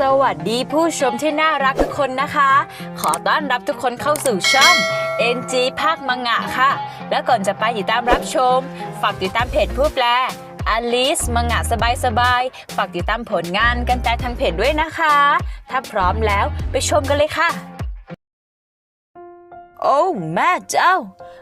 สวัสดีผู้ชมที่น่ารักทุกคนนะคะ ขอต้อนรับทุกคนเข้าสู่ช่อง NG ภาคมังงะค่ะ และก่อนจะไปติดตามรับชม ฝากติดตามเพจผู้แปลอลิสมังงะสบายๆ ฝากติดตามผลงานกันแต่ทางเพจด้วยนะคะ ถ้าพร้อมแล้วไปชมกันเลยค่ะ โอ้แม่เจ้า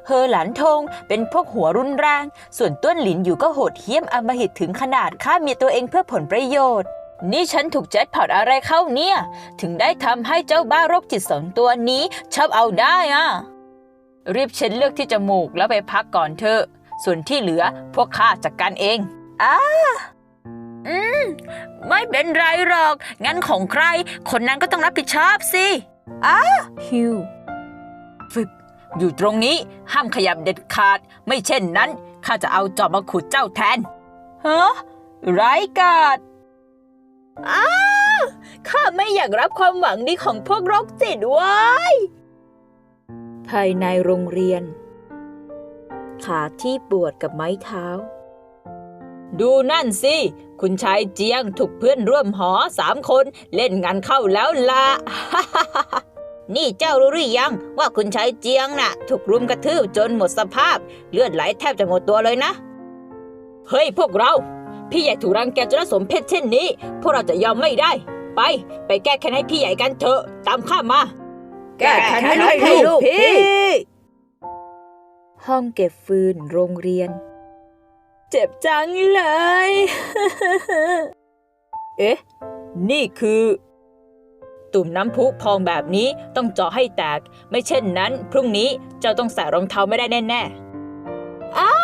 เฮอหลานทงเป็นพวกหัวรุนแรง ส่วนต้วนหลินอยู่ก็โหดเหี้ยมอำมหิตถึงขนาดฆ่าเมียตัวเองเพื่อผลประโยชน์ นี่ฉันถูกแจ็คพอตอะไรเข้าเนี่ย ถึงได้ทำให้เจ้าบ้าโรคจิตสองตัวนี้ชอบเอาได้อะรีบเช็ดเลือกที่จมูกแล้วไปพักก่อนเถอะ ส่วนที่เหลือพวกข้าจัดการเองอ้าอืม ไม่เป็นไรหรอก งั้นของใคร คนนั้นก็ต้องรับผิดชอบสิอ้าฮิวฟึบอยู่ตรงนี้ห้ามขยับเด็ดขาด ไม่เช่นนั้นข้าจะเอาจอบมาขุดเจ้าแทนฮะไร้กาด อ้าข้าไม่อยากรับความหวังดีของพวกโรคจิตไว้ยภายในโรงเรียน ขาที่ปวดกับไม้เท้า ดูนั่นสิ คุณชายเจียงถูกเพื่อนร่วมหอสามคนเล่นงานเข้าแล้วละนี่เจ้ารู้หรือยังว่าคุณชายเจียงน่ะ ถูกรุมกระทืบจนหมดสภาพ เลือดไหลแทบจะหมดตัวเลยนะ เฮ้ยพวกเรา พี่ใหญ่ถูกรังแกจนสมเพชเช่นนี้ พวกเราจะยอมไม่ได้ ไป ไปแก้แค้นให้พี่ใหญ่กันเถอะ ตามข้ามา แก้แค้นให้ลูกพี่ ห้องเก็บฟืนโรงเรียน เจ็บจังเลย เอ๊ะ นี่คือ ตุ่มน้ำพุพองแบบนี้ต้องเจาะให้แตก ไม่เช่นนั้น พรุ่งนี้เจ้าต้องใส่รองเท้าไม่ได้แน่ๆอ้า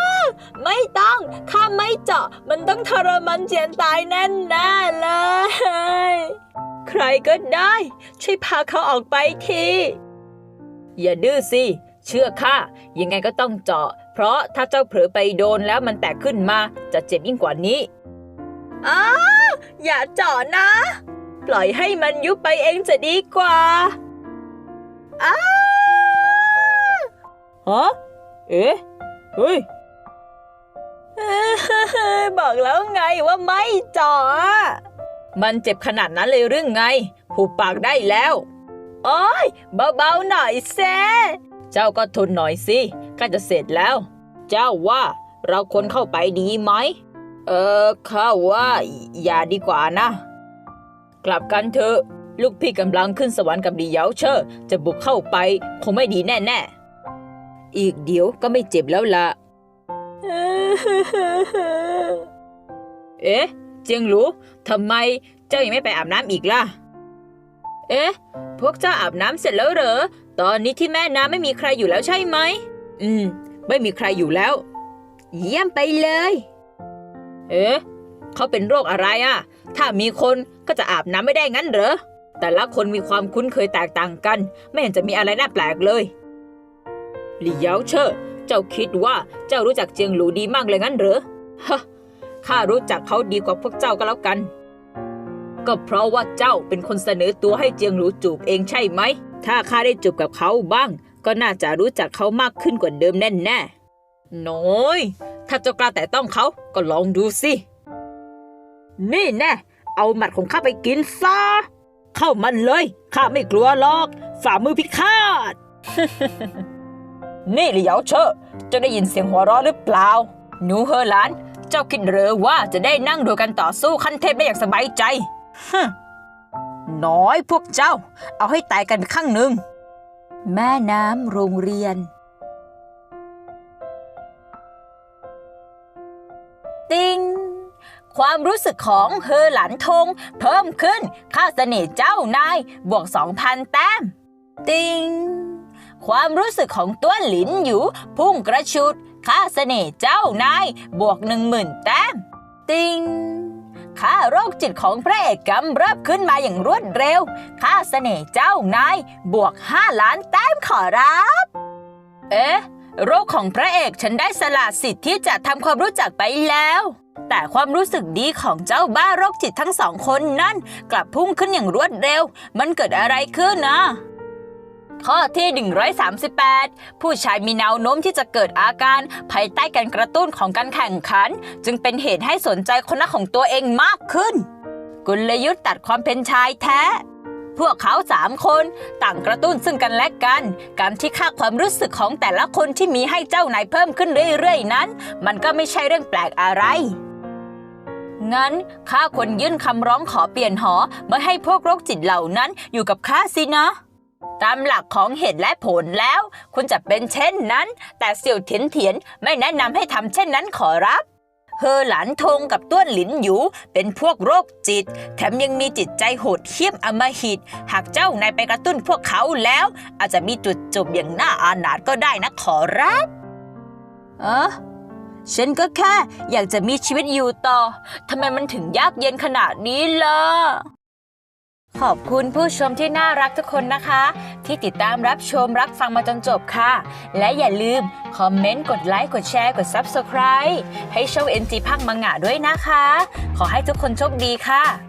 ไม่ต้องข้าไม่เจาะ มันต้องทรมานเจียนตายแน่แน่ๆเลย ใครก็ได้ ช่วยพาเขาออกไปที อย่าดื้อสิ เชื่อข้ายังไงก็ต้องเจาะ เพราะถ้าเจ้าเผลอไปโดนแล้วมันแตกขึ้นมาจะเจ็บยิ่งกว่านี้อ้าอย่าเจาะนะ ปล่อยให้มันยุบไปเองจะดีกว่าอ้าฮะเอ๊ะเฮ้ย บอกแล้วไงว่าไม่จาะอมันเจ็บขนาดนั้นเลยหรือไง หูปากได้แล้ว โอ้ยเบาๆหน่อยแซเจ้าก็ทนหน่อยสิใกล้จะเสร็จแล้ว เจ้าว่าเราควรเข้าไปดีไหม เออข้าว่าอย่าดีกว่านะ กลับกันเถอะ ลูกพี่กำลังขึ้นสวรรค์กับดีเยาเชอร์จะบุกเข้าไปคงไม่ดีแน่ๆ อีกเดี๋ยวก็ไม่เจ็บแล้วล่ะ เอ๊ะ เจียงหลูทำไมเจ้ายังไม่ไปอาบน้ำอีกล่ะ เอ๊ะ พวกเจ้าอาบน้ำเสร็จแล้วเหรอ ตอนนี้ที่แม่น้ำไม่มีใครอยู่แล้วใช่ไหม อืม ไม่มีใครอยู่แล้ว เยี่ยมไปเลย เอ๊ะ เขาเป็นโรคอะไรอะ่ะ ถ้ามีคนก็จะอาบน้ำไม่ได้งั้นเหรอ แต่ละคนมีความคุ้นเคยแตกต่างกัน ไม่เห็นจะมีอะไรน่าแปลกเลยหลี่เยาเชอ เจ้าคิดว่าเจ้ารู้จักเจียงหลูดีมากเลยงั้นเหรอฮะข้ารู้จักเขาดีกว่าพวกเจ้าก็แล้วกัน ก็เพราะว่าเจ้าเป็นคนเสนอตัวให้เจียงหลูจูบเองใช่ไหม ถ้าข้าได้จูบกับเขาบ้าง ก็น่าจะรู้จักเขามากขึ้นกว่าเดิมแน่แน่น้อย ถ้าเจ้ากล้าแต่ต้องเขาก็ลองดูสิ นี่แน่ เอาหมัดของข้าไปกินซะ เข้ามันเลย ข้าไม่กลัวหรอก ฝ่ามือพิฆาต นี่เหลียวเชอเจ้าได้ยินเสียงหัวเราะหรือเปล่า หนูเฮอหลาน เจ้าคิดหรือว่าจะได้นั่งดูกันต่อสู้ขั้นเทพได้อย่างสบายใจฮึน้อยพวกเจ้า เอาให้ตายกันไปข้างหนึ่ง แม่น้ำโรงเรียน ติง ความรู้สึกของเฮอหลันทง เพิ่มขึ้น ค่าเสน่ห์เจ้านาย บวก 2,000 แต้ม ติง ความรู้สึกของตัวหลินอยู่ พุ่งกระชุด ค่าเสน่ห์เจ้านาย บวก10,000แต้ม ติงค่าโรคจิตของพระเอกกำเริบขึ้นมาอย่างรวดเร็ว ค่าเสน่ห์เจ้านาย บวก5ล้านแต้มขอรับ เอ๊ะ โรคของพระเอกฉันได้สละสิทธิ์ที่จะทำความรู้จักไปแล้วแต่ความรู้สึกดีของเจ้าบ้าโรคจิตทั้งสองคนนั่น กลับพุ่งขึ้นอย่างรวดเร็ว มันเกิดอะไรขึ้นนะ ข้อที่ 138 ผู้ชายมีแนวโน้มที่จะเกิดอาการภายใต้การกระตุ้นของการแข่งขัน จึงเป็นเหตุให้สนใจคนรักของตัวเองมากขึ้นกลยุทธ์ตัดความเป็นชายแท้ พวกเขาสามคนต่างกระตุ้นซึ่งกันและกัน การที่ค่าความรู้สึกของแต่ละคนที่มีให้เจ้านายเพิ่มขึ้นเรื่อยๆ นั้น มันก็ไม่ใช่เรื่องแปลกอะไรงั้นข้าควรยื่นคำร้องขอเปลี่ยนหอไม่ให้พวกโรคจิตเหล่านั้นอยู่กับข้าสินะ ตามหลักของเหตุและผลแล้ว คุณจะเป็นเช่นนั้น แต่เสี่ยวเถียนเถียนไม่แนะนำให้ทำเช่นนั้นขอรับเฮอหลานทงกับต้วนหลินหยูเป็นพวกโรคจิต แถมยังมีจิตใจโหดเหี้ยมอมหิต หากเจ้านายไปกระตุ้นพวกเขาแล้ว อาจจะมีจุดจบอย่างน่าอาณาจก็ได้นะขอรับเออฉันก็แค่อยากจะมีชีวิตอยู่ต่อทำไมมันถึงยากเย็นขนาดนี้ล่ะ ขอบคุณผู้ชมที่น่ารักทุกคนนะคะ ที่ติดตามรับชมรับฟังมาจนจบค่ะ และอย่าลืม คอมเมนต์ กดไลค์ กดแชร์ กด Subscribe ให้ช่อง NG พังมังงะด้วยนะคะ ขอให้ทุกคนโชคดีค่ะ